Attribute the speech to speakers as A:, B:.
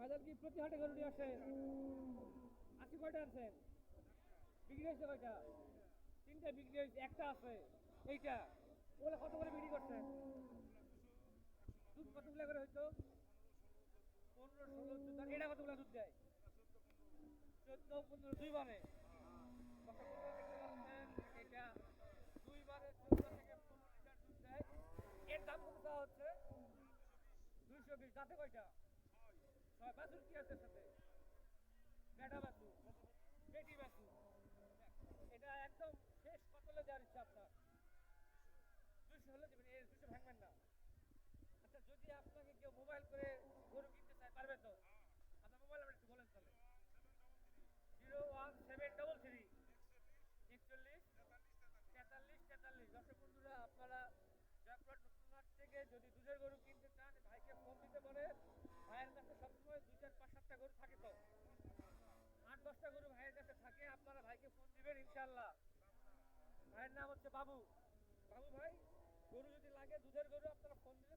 A: ভাইজান কি প্রতি হাটে গরু নিয়ে আসে? আশি কয়টা আনছেন বিক্রি হয়েছে কয়টা? তিনটা বিক্রি হয়েছে, একটা আছে, এইটা। ওগুলো কত করে বিক্রি করছেন দুধ কতগুলো করে হইতো? পনেরো, ষোলো চোদ্দ এটা কতগুলো দুধ দেয়? চোদ্দ, পনেরো, দুই বারে। এটা দুই বারে থেকে পনেরো লিটার দুধ দেয়। এর দাম কত হচ্ছে? দুইশো বিশ। দাঁতে কয়টা? বাছুর কি আছে সাথে? নাম হচ্ছে বাবু। বাবু ভাই গরু যদি লাগে দুধের গরু আপনারা ফোন দিলে